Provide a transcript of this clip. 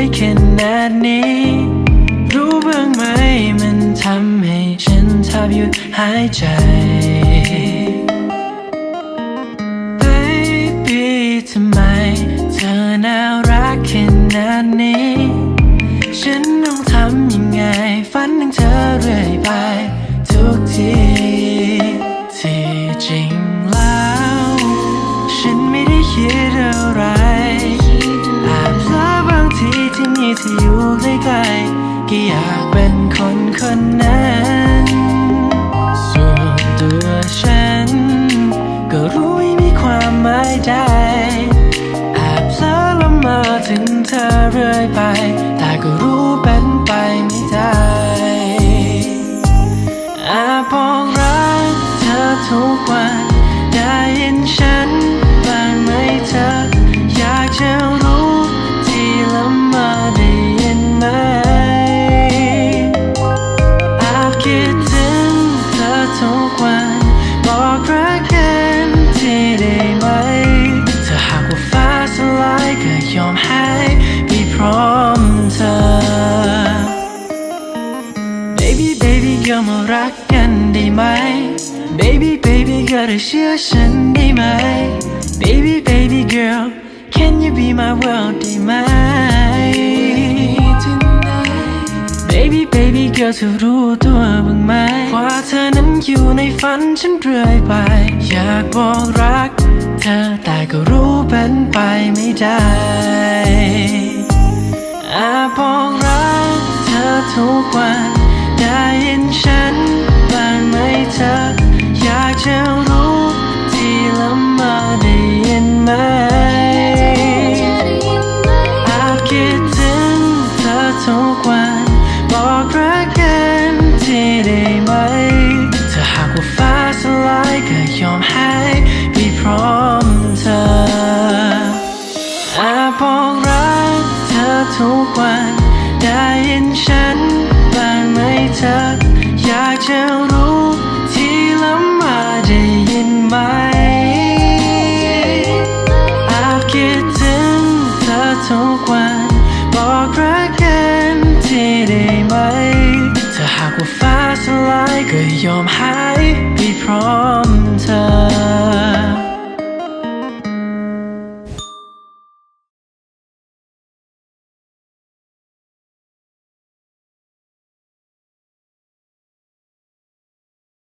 วยขนาดนี้ รู้บ้างไหมมันทำให้ฉันแทบหยุดหายใจ Baby ทำไมเธอน่ารักขนาดนี้ ฉันต้องทำยังไง ฝันถึงเธอเรื่อยไปทุกที ที่อยู่ใกล้ๆก็อยากเป็นคนคนนั้นส่วนตัวฉัน ก็รู้ไม่มีความหมายใดแอบเพลอละเมอถึงเธอเรื่อยไป แต่ก็รู้เป็นไปไม่ได้อาบอกรักเธอทุกวัน นได้ไหม Baby baby girl เธอเชื่อฉันได้ไหม Baby baby girl Can you be my world ได้ไหม Baby baby girl เธอรู้ตัวบ้างไหมว่าเธอนั้นอยู่ในฝันฉันเรื่อยไป อยากบอกรักเธอแต่ก็รู้เป็นไปไม่ได้อาบอกรักเธอทุกวันได้ยินฉัน ทุกวัน ได้ยินฉันบ้างไหมเธอ อยากจะรู้ที่ละมาได้ยินไหมอาจคิดถึงเธอทุกวัน บอกรักกันที่ได้ไหม ถ้าหากว่าฟ้าสลายก็ยอมให้